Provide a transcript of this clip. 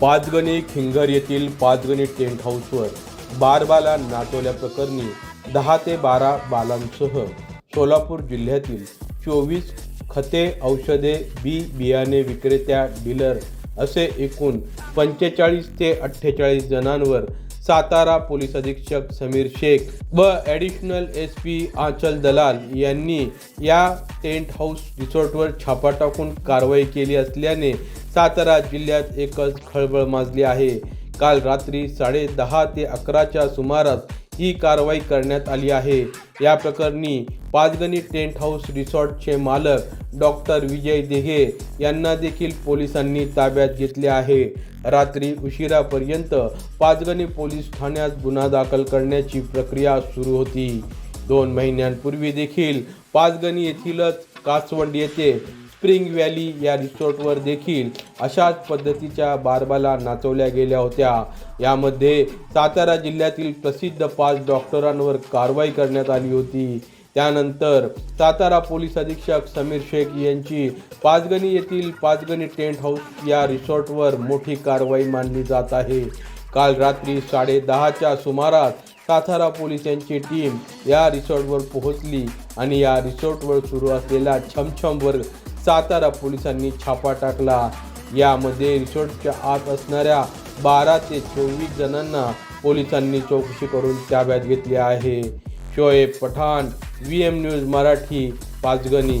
पाचगणी खिंगर येथील पाचगणी टेंट हाऊसवर बारबाला नाटवल्याप्रकरणी दहा ते बारा बालांसह सोलापूर जिल्ह्यातील चोवीस खते औषधे बी बियाणे विक्रेत्या डीलर असे एकूण पंचेचाळीस ते अठ्ठेचाळीस जणांवर सातारा पोलीस अधीक्षक समीर शेख व ॲडिशनल एस पी आंचल दलाल यांनी या टेंट हाऊस रिसॉर्टवर छापा टाकून कारवाई केली असल्याने सातारा जिल्ह्यात एकच खळबळ माजली आहे. काल रात्री साडे दहा ते अकराच्या सुमारास ही कारवाई करण्यात आली आहे. या प्रकरणी पाचगणी टेंट हाऊस रिसॉर्टचे मालक डॉक्टर विजय देघे यांना देखील पोलिसांनी ताब्यात घेतले आहे. रात्री उशिरापर्यंत पाचगणी पोलीस ठाण्यात गुन्हा दाखल करण्याची प्रक्रिया सुरू होती. दोन महिन्यांपूर्वी देखील पाचगणी येथीलच कासवंड येथे स्प्रिंग व्हॅली या रिसॉर्टवर देखील अशाच पद्धतीच्या बारबाला नाचवल्या गेल्या होत्या. यामध्ये सातारा जिल्ह्यातील प्रसिद्ध पाच डॉक्टरांवर कारवाई करण्यात आली होती. त्यानंतर सातारा पोलीस अधीक्षक समीर शेख यांची पाचगणी येथील पाचगणी टेंट हाऊस या रिसॉर्टवर मोठी कारवाई मानली जात आहे. काल रात्री साडे दहाच्या सुमारास सातारा पोलिसांची टीम या रिसॉर्टवर पोहोचली आणि या रिसॉर्टवर सुरू असलेला छमछमवर सातारा पोलिसांनी छापा टाकला. यामध्ये रिसॉर्टच्या आत असणाऱ्या बारा ते चोवीस जणांना पोलिसांनी चौकशी करून ताब्यात घेतली आहे. Shoaib Pathan V M news Marathi Pachgani.